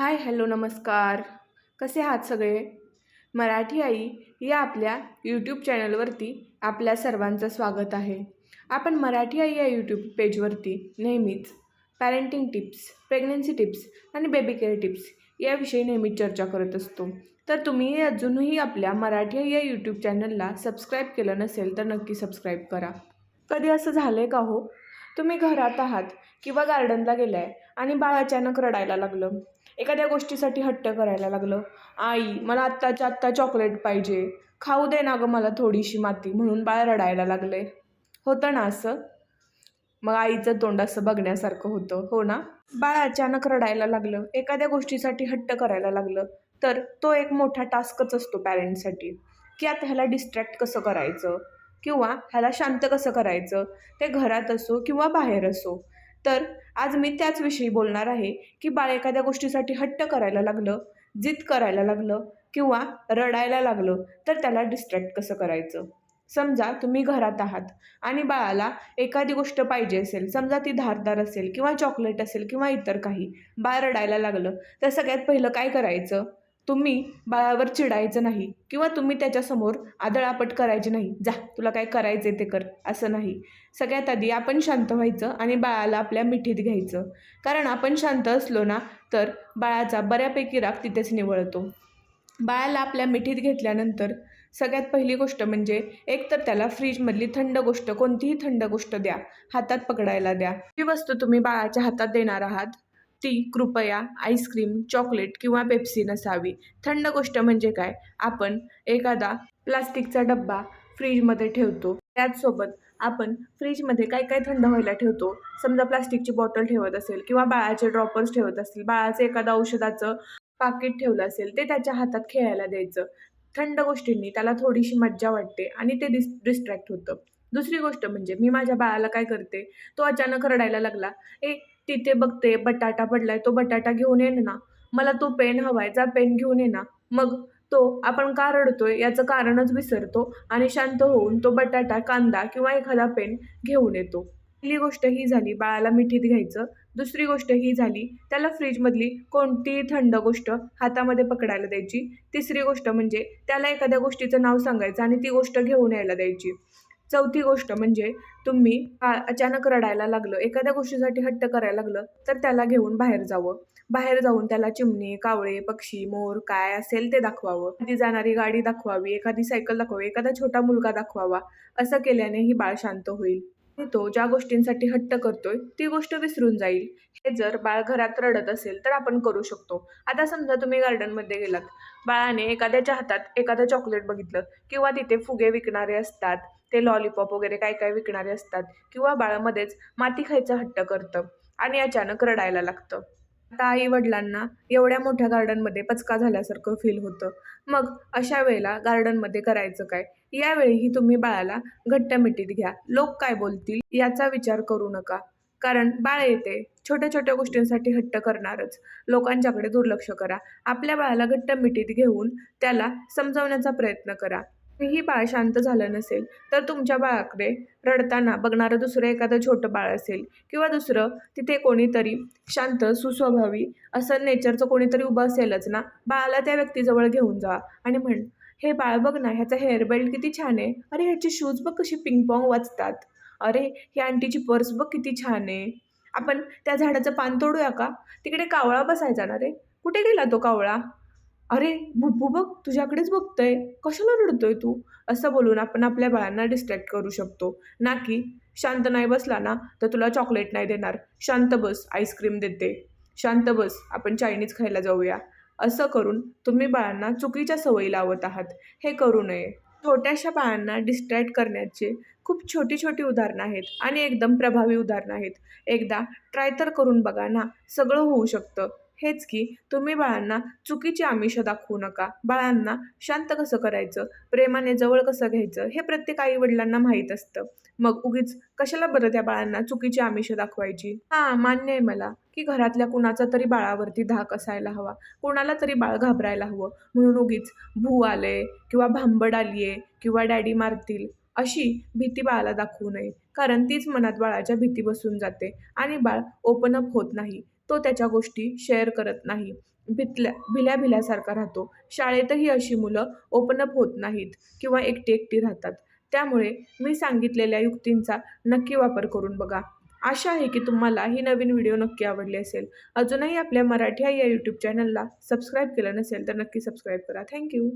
Hi hello नमस्कार. कसे आहात सगळे? मराठी आई या आपल्या यूट्यूब चॅनलवरती आपल्या सर्वांचं स्वागत आहे. आपण मराठी आई या यूट्यूब पेजवरती नेहमीच पॅरेंटिंग टिप्स प्रेग्नन्सी टिप्स आणि बेबी केअर टिप्स याविषयी नेहमीच चर्चा करत असतो. तर तुम्ही अजूनही आपल्या मराठी आई या यूट्यूब चॅनलला सबस्क्राईब केलं नसेल तर नक्की सबस्क्राईब करा. कधी असं झालं आहे का हो? तुम्ही घरात आहात किंवा गार्डनला गेलाय आणि बाळ अचानक रडायला लागलं. एखाद्या गोष्टीसाठी हट्ट करायला लागलं. आई मला आत्ताच्या आत्ता चॉकलेट पाहिजे. खाऊ दे ना गं मला थोडीशी माती म्हणून बाळ रडायला लागले. होतं ना असं? मग आईचं तोंड असं बघण्यासारखं होतं हो ना? बाळ अचानक रडायला लागलं. एखाद्या गोष्टीसाठी हट्ट करायला लागलं. तर तो एक मोठा टास्कच असतो पॅरेंट्ससाठी की आता ह्याला डिस्ट्रॅक्ट कसं करायचं? किंवा ह्याला शांत कसं करायचं? ते घरात असो किंवा बाहेर असो. तर आज मी त्याच विषयी बोलणार आहे की बाळ एखाद्या गोष्टीसाठी हट्ट करायला लागलं जिद करायला लागलं किंवा रडायला लागलं तर त्याला डिस्ट्रॅक्ट कसं करायचं? समजा तुम्ही घरात आहात आणि बाळाला एखादी गोष्ट पाहिजे असेल समजा ती धारदार असेल किंवा चॉकलेट असेल किंवा इतर काही बाळ रडायला लागलं तर सगळ्यात पहिलं काय करायचं? तुम्ही बाळावर चिडायचं नाही किंवा तुम्ही त्याच्यासमोर आदळापट करायची नाही. जा तुला काय करायचं ते कर असं नाही. सगळ्यात आधी आपण शांत व्हायचं आणि बाळाला आपल्या मिठीत घ्यायचं. कारण आपण शांत असलो ना तर बाळाचा बऱ्यापैकी राग तिथेच निवळतो. बाळाला आपल्या मिठीत घेतल्यानंतर सगळ्यात पहिली गोष्ट म्हणजे एक तर त्याला फ्रीजमधली थंड गोष्ट कोणतीही थंड गोष्ट द्या हातात पकडायला द्या. ही वस्तू तुम्ही बाळाच्या हातात देणार आहात ती कृपया आईस्क्रीम चॉकलेट किंवा पेप्सी नसावी. थंड गोष्ट म्हणजे काय? आपण एखादा प्लास्टिकचा डब्बा फ्रीजमध्ये ठेवतो. त्याचसोबत आपण फ्रीजमध्ये काय काय थंड व्हायला ठेवतो? समजा प्लास्टिकची बॉटल ठेवत असेल किंवा बाळाचे ड्रॉपर्स ठेवत असतील बाळाचं एखादं औषधाचं पाकिट ठेवलं असेल ते त्याच्या हातात खेळायला द्यायचं. थंड गोष्टींनी त्याला थोडीशी मज्जा वाटते आणि ते डिस डिस्ट्रॅक्ट होतं. दुसरी गोष्ट म्हणजे मी माझ्या बाळाला काय करते? तो अचानक रडायला लागला. ए तिथे बघते बटाटा पडलाय तो बटाटा घेऊन ये ना. मला तो पेन हवाय जा पेन घेऊन ये ना. मग तो आपण का रडतोय? याचं कारणच विसरतो आणि शांत होऊन तो बटाटा कांदा किंवा एखादा पेन घेऊन येतो. पहिली गोष्ट ही झाली बाळाला मिठीत घ्यायचं. दुसरी गोष्ट ही झाली त्याला फ्रीजमधली कोणतीही थंड गोष्ट हातामध्ये पकडायला द्यायची. तिसरी गोष्ट म्हणजे त्याला एखाद्या गोष्टीचं नाव सांगायचं आणि ती गोष्ट घेऊन यायला द्यायची. चौथी गोष्ट म्हणजे तुम्ही अचानक रडायला लागलं एखाद्या गोष्टीसाठी हट्ट करायला लागलं तर त्याला घेऊन बाहेर जावं. बाहेर जाऊन त्याला चिमणी कावळे पक्षी मोर काय असेल ते दाखवावं. ती जाणारी गाडी दाखवावी एखादी सायकल दाखवावी एखादा छोटा मुलगा दाखवावा असं केल्याने ही बाळ शांत होईल. तो ज्या गोष्टींसाठी हट्ट करतोय ती गोष्ट विसरून जाईल. हे जर बाळ घरात रडत असेल तर आपण करू शकतो. आता समजा तुम्ही गार्डनमध्ये गेलात. बाळाने एखाद्याच्या हातात एखादं चॉकलेट बघितलं किंवा तिथे फुगे विकणारे असतात. ते लॉलीपॉप वगैरे काय काय विकणारे असतात किंवा बाळामध्येच माती खायचा हट्ट करतं आणि अचानक रडायला लागतं. आता आई वडिलांना एवढ्या मोठ्या गार्डनमध्ये पचका झाल्यासारखं फील होतं. मग अशा वेळेला गार्डनमध्ये करायचं काय? यावेळीही तुम्ही बाळाला घट्ट मिठीत घ्या. लोक काय बोलतील याचा विचार करू नका. कारण बाळ येते छोट्या छोट्या गोष्टींसाठी हट्ट करणारच. लोकांच्याकडे दुर्लक्ष करा. आपल्या बाळाला घट्ट मिठीत घेऊन त्याला समजवण्याचा प्रयत्न करा. ही बाळ शांत झालं नसेल तर तुमच्या बाळाकडे रडताना बघणारं दुसरं एखादं छोटं बाळ असेल किंवा दुसरं तिथे कोणीतरी शांत सुस्वभावी असं नेचरचं कोणीतरी उभं असेलच ना बाळाला त्या व्यक्तीजवळ घेऊन जा आणि म्हण हे बाळ बघ ना ह्याचा हेअर बेल्ट किती छान आहे. अरे ह्याचे शूज बघ कशी पिंगपॉंग वाचतात अरे ही आंटीची पर्स बघ किती छान आहे. आपण त्या झाडाचं पान तोडूया का? तिकडे कावळा बसायचा ना रे. कुठे गेला तो कावळा? अरे बुब्बू बघ तुझ्याकडेच बघतंय. कशाला रडतोय तू? असं बोलून आपण आपल्या बाळांना डिस्ट्रॅक्ट करू शकतो. ना की शांत नाही बसला ना तर तुला चॉकलेट नाही देणार. शांत बस आईस्क्रीम देते. शांत बस आपण चायनीज खायला जाऊया. असं करून तुम्ही बाळांना चुकीच्या सवयी लावत आहात. हे करू नये. छोट्याशा बाळांना डिस्ट्रॅक्ट करण्याचे खूप छोटी छोटी उदाहरणं आहेत आणि एकदम प्रभावी उदाहरणं आहेत. एकदा ट्राय तर करून बघा ना सगळं होऊ शकतं. हेच की तुम्ही बाळांना चुकीची आमिष दाखवू नका. बाळांना शांत कसं करायचं? प्रेमाने जवळ कसं घ्यायचं? हे प्रत्येक आई वडिलांना माहीत असतं. मग उगीच कशाला बरं त्या बाळांना चुकीची आमिष दाखवायची? हां मान्य आहे मला की घरातल्या कुणाचा तरी बाळावरती धाक असायला हवा. कुणाला तरी बाळ घाबरायला हवं. म्हणून उगीच भू आले किंवा भांबड आली आहे किंवा डॅडी मारतील अशी भीती बाळाला दाखवू नये. कारण तीच मनात बाळाच्या भीती बसून जाते आणि बाळ ओपन अप होत नाही. तो त्याच्या गोष्टी शेअर करत नाही. भितल्या भिल्या भिल्यासारखा राहतो. शाळेतही अशी मुलं ओपन अप होत नाहीत किंवा एकटी एकटी राहतात. त्यामुळे मी सांगितलेल्या युक्तींचा नक्की वापर करून बघा. आशा आहे की तुम्हाला ही नवीन व्हिडिओ नक्की आवडली असेल. अजूनही आपल्या मराठी या यूट्यूब चॅनलला सबस्क्राईब केलं नसेल तर नक्की सबस्क्राईब करा. थँक्यू